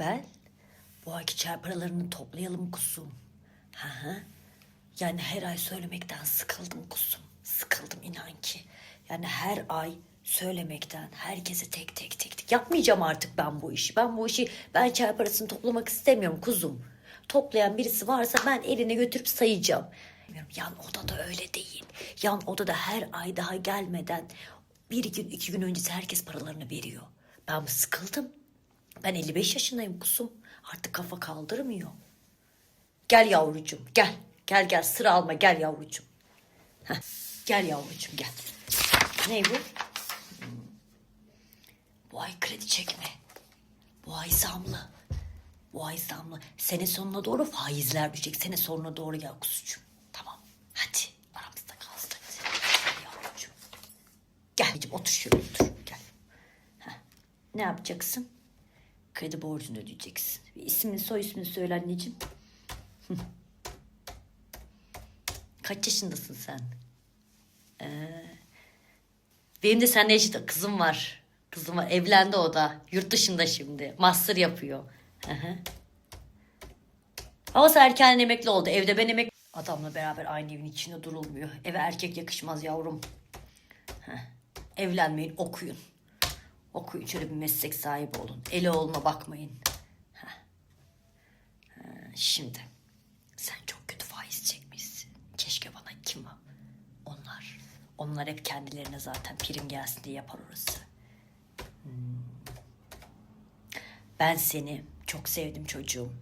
Sibel, bu ayki çay paralarını toplayalım kusum. Hı hı. Yani her ay söylemekten sıkıldım kusum. Sıkıldım inan ki. Yani her ay söylemekten herkese tek tek tek tek. Yapmayacağım artık ben bu işi. Ben bu işi ben çay parasını toplamak istemiyorum kuzum. Toplayan birisi varsa ben eline götürüp sayacağım. Yan odada öyle değil. Yan odada her ay daha gelmeden bir gün iki gün öncesi herkes paralarını veriyor. Ben sıkıldım. Ben 55 yaşındayım kusum. Artık kafa kaldırmıyor. Gel yavrucuğum gel. Gel gel sıra alma gel yavrucuğum. Heh, gel yavrucuğum gel. Ne bu? Bu ay kredi çekme. Bu ay zamlı. Bu ay zamlı. Sene sonuna doğru faizler düşecek. Sene sonuna doğru gel kuzucuğum. Tamam. Hadi aramızda kalsın. Gel yavrucuğum. Gel otur şöyle otur. Gel. Heh. Ne yapacaksın? Kredi borcunu ödeyeceksin. İsmini soy ismini söyle anneciğim. Kaç yaşındasın sen? Ee, benim de seninle eşit kızım var. Kızım var. Evlendi o da. Yurt dışında şimdi. Master yapıyor. Sen erken emekli oldu. Evde ben emekli... Adamla beraber aynı evin içinde durulmuyor. Eve erkek yakışmaz yavrum. Heh. Evlenmeyin, okuyun. Okuyun, şöyle bir meslek sahibi olun. Eli oğluna bakmayın. Heh. Ha, Şimdi, sen çok kötü faiz çekmişsin. Keşke bana kim o? Onlar. Onlar hep kendilerine zaten prim gelsin diye yapar orası. Hmm. Ben seni çok sevdim çocuğum.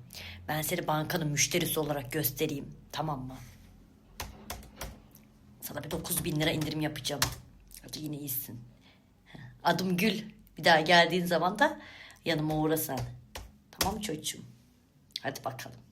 Ben seni bankanın müşterisi olarak göstereyim. Tamam mı? Sana bir 9 bin lira indirim yapacağım. Hadi yine iyisin. Adım Gül. Bir daha geldiğin zaman da yanıma uğra sen. Tamam çocuğum? Hadi bakalım.